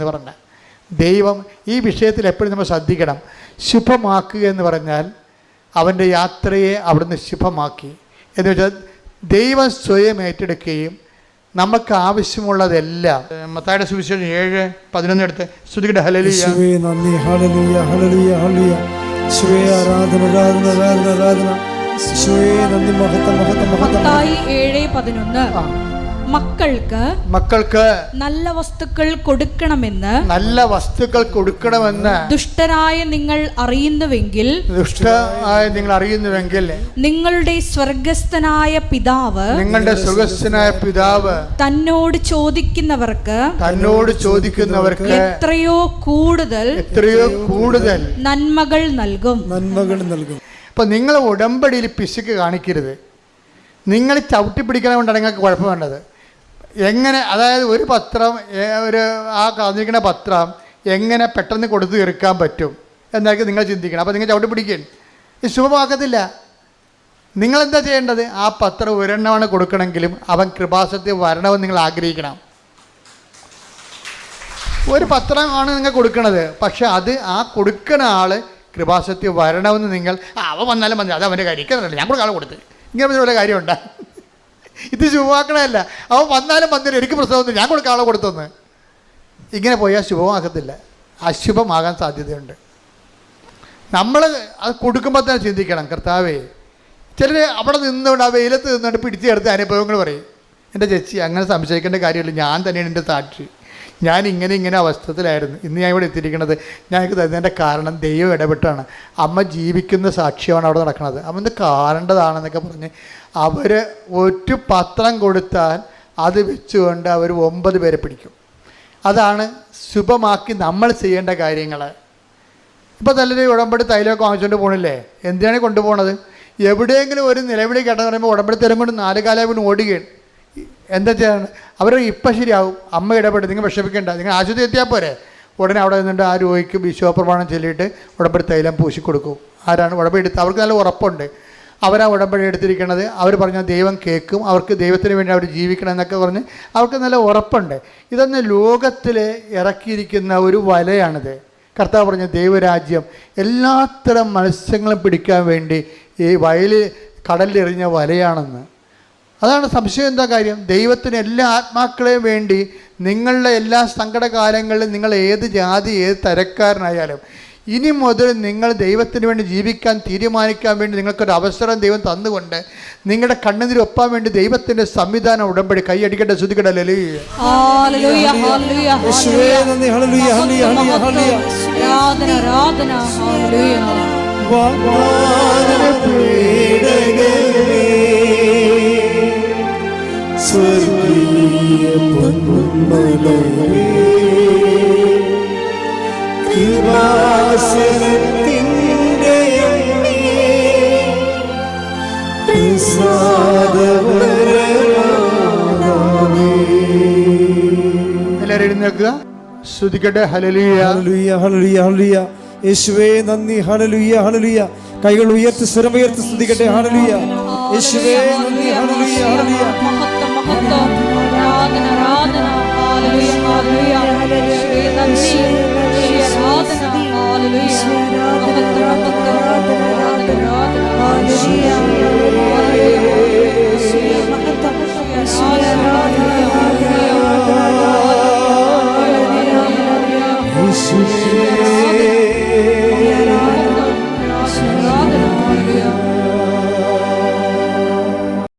എന്ന് പറഞ്ഞ ദൈവം ഈ വിഷയത്തിൽ എപ്പോഴും നമ്മൾ ശ്രദ്ധിക്കണം. ശുഭമാക്കുക എന്ന് പറഞ്ഞാൽ അവന്റെ യാത്രയെ അവിടുന്ന് ശുഭമാക്കി. എന്ന് വെച്ചാൽ ദൈവം സ്വയം ഏറ്റെടുക്കുകയും നമുക്ക് ആവശ്യമുള്ളതെല്ലാം. മത്തായുടെ സുവിശേഷം ഏഴ് പതിനൊന്ന് എടുത്ത് ശ്രുതിയുടെ ഹലലിയ നന്ദി. ആരാധന ആരാധന ആരാധന ആരാധന. ഏഴ് പതിനൊന്ന്. മക്കൾക്ക് മക്കൾക്ക് നല്ല വസ്തുക്കൾ കൊടുക്കണമെന്ന് നല്ല വസ്തുക്കൾ കൊടുക്കണമെന്ന് ദുഷ്ടരായ നിങ്ങൾ അറിയുന്നുവെങ്കിൽ ദുഷ്ടരായ നിങ്ങൾ അറിയുന്നുവെങ്കിൽ നിങ്ങളുടെ സ്വർഗസ്ഥനായ പിതാവ് നിങ്ങളുടെ സ്വർഗസ്ഥനായ പിതാവ് തന്നോട് ചോദിക്കുന്നവർക്ക് തന്നോട് ചോദിക്കുന്നവർക്ക് എത്രയോ കൂടുതൽ എത്രയോ കൂടുതൽ നന്മകൾ നൽകും. നന്മകൾ നൽകും. അപ്പൊ നിങ്ങൾ ഉടമ്പടിയിൽ പിശുക്ക് കാണിക്കരുത്. നിങ്ങൾ ചവിട്ടി പിടിക്കണമുണ്ട് നിങ്ങൾക്ക് കുഴപ്പം വേണ്ടത് എങ്ങനെ അതായത് ഒരു പത്രം ഒരു ആ കാണിക്കുന്ന പത്രം എങ്ങനെ പെട്ടെന്ന് കൊടുത്തു തീർക്കാൻ പറ്റും എന്നായിരിക്കും നിങ്ങൾ ചിന്തിക്കണം. അപ്പോൾ നിങ്ങൾ ചവിട്ടി പിടിക്കുകയും ഇത് ശുഭമാക്കത്തില്ല നിങ്ങളെന്താ ചെയ്യേണ്ടത്? ആ പത്രം ഒരെണ്ണമാണ് കൊടുക്കണമെങ്കിലും അവൻ കൃപാസത്തിൽ വരണമെന്ന് നിങ്ങൾ ആഗ്രഹിക്കണം. ഒരു പത്രമാണ് നിങ്ങൾ കൊടുക്കണത്. പക്ഷെ അത് ആ കൊടുക്കുന്ന ആൾ കൃപാസത്തിൽ വരണമെന്ന് നിങ്ങൾ അവ അവൻ വന്നാലും മതി. അത് അവന്റെ കാര്യം. ഞാൻ കൊടുക്കാൻ കൊടുത്ത്. ഇങ്ങനെ വല്ല കാര്യമുണ്ട? ഇത് ശുഭമാക്കണമല്ല അവൻ വന്നാലും വന്നില്ല. എനിക്ക് പ്രശ്നമൊന്നും ഞാൻ കൊടുക്കാൻ ആളെ കൊടുത്തെന്ന്. ഇങ്ങനെ പോയാൽ ശുഭമാക്കത്തില്ല അശുഭമാകാൻ സാധ്യതയുണ്ട്. നമ്മൾ അത് കൊടുക്കുമ്പോൾ തന്നെ ചിന്തിക്കണം. കർത്താവേ ചിലർ അവിടെ നിന്നുകൊണ്ട് ആ വെയിലത്ത് നിന്നുകൊണ്ട് പിടിച്ചെടുത്ത് അനുഭവങ്ങൾ പറയും. എന്റെ ചേച്ചി അങ്ങനെ സംശയിക്കേണ്ട കാര്യമില്ല. ഞാൻ തന്നെയാണ് എന്റെ സാക്ഷി. ഞാൻ ഇങ്ങനെ ഇങ്ങനെ അവസ്ഥത്തിലായിരുന്നു. ഇന്ന് ഞാൻ ഇവിടെ എത്തിയിരിക്കുന്നത് ഞാൻ തരുന്നതിന്റെ കാരണം ദൈവം ഇടപെട്ടാണ്. അമ്മ ജീവിക്കുന്ന സാക്ഷ്യമാണ് അവിടെ നടക്കുന്നത്. അമ്മ ഇത് കാണേണ്ടതാണെന്നൊക്കെ പറഞ്ഞ് അവർ ഒരു പത്രം കൊടുത്താൽ അത് വെച്ചുകൊണ്ട് അവർ ഒമ്പത് പേരെ പിടിക്കും. അതാണ് ശുഭമാക്കി നമ്മൾ ചെയ്യേണ്ട കാര്യങ്ങൾ ഇപ്പോൾ നല്ലൊരു ഉടമ്പടി തൈലമൊക്കെ വാങ്ങിച്ചുകൊണ്ട് പോകണില്ലേ എന്തിനാണ് കൊണ്ടുപോകണത് എവിടെയെങ്കിലും ഒരു നിലവിളി കേട്ടെന്ന് പറയുമ്പോൾ ഉടമ്പടി തരം കൊണ്ട് നാല് കാലം ഓടുകയാണ്. എന്താ ചെയ്യാണ് അവർ ഇപ്പം ശരിയാവും. അമ്മ ഇടപെട്ട് നിങ്ങൾ വിഷമിക്കേണ്ട. നിങ്ങൾ ആശുപത്രി എത്തിയാൽ പോരെ. ഉടനെ അവിടെ നിന്നിട്ട് ആ രോഗിക്ക് വിശ്വപ്രമാണം ചൊല്ലിയിട്ട് ഉടമ്പടി തൈലം പൂശി കൊടുക്കും. ആരാണ് ഉടമ്പടി എടുത്ത് അവർക്ക് നല്ല ഉറപ്പുണ്ട്. അവരാ ഉടമ്പടി എടുത്തിരിക്കുന്നത് അവർ പറഞ്ഞാൽ ദൈവം കേൾക്കും അവർക്ക് ദൈവത്തിന് വേണ്ടി അവർ ജീവിക്കണം എന്നൊക്കെ പറഞ്ഞ് അവർക്ക് നല്ല ഉറപ്പുണ്ട്. ഇതൊന്ന് ലോകത്തിൽ ഇറക്കിയിരിക്കുന്ന ഒരു വലയാണിത്. കർത്താവ് പറഞ്ഞ ദൈവരാജ്യം എല്ലാത്തരം മത്സ്യങ്ങളും പിടിക്കാൻ വേണ്ടി ഈ വയലിൽ കടലിലെറിഞ്ഞ വലയാണെന്ന്. അതാണ് സംശയം എന്താ കാര്യം? ദൈവത്തിന് എല്ലാ ആത്മാക്കളെയും വേണ്ടി നിങ്ങളുടെ എല്ലാ സങ്കടകാലങ്ങളിലും നിങ്ങൾ ഏത് ജാതി ഏത് തരക്കാരനായാലും ഇനി മുതൽ നിങ്ങൾ ദൈവത്തിന് വേണ്ടി ജീവിക്കാൻ തീരുമാനിക്കാൻ വേണ്ടി നിങ്ങൾക്കൊരു അവസരം ദൈവം തന്നുകൊണ്ട് നിങ്ങളുടെ കണ്ണുനീരൊപ്പാൻ വേണ്ടി ദൈവത്തിന്റെ സംവിധാനം ഉടമ്പടി. കൈയടിക്കട്ടെ ശ്രുതിക്കട്ടെ എല്ലാവരും എഴുന്നേൽക്കുക ശ്രുതിക്കട്ടെ ഹലലിയ ഹല്ലേലൂയ, ഹല്ലേലൂയ, ഹല്ലേലൂയ. യേശുവേ നന്ദി ഹല്ലേലൂയ ഹല്ലേലൂയ കൈകൾ ഉയർത്തി സ്വരം ഉയർത്തി സ്തുതിക്കട്ടെ ഹല്ലേലൂയ യേശുവേ നന്ദി മഹത്വം, മഹത്വം. ആരാധന ആരാധന ഹല്ലേലൂയ. യേശുവേ നന്ദി. ആരാധന ഹല്ലേലൂയ. യേശുവേ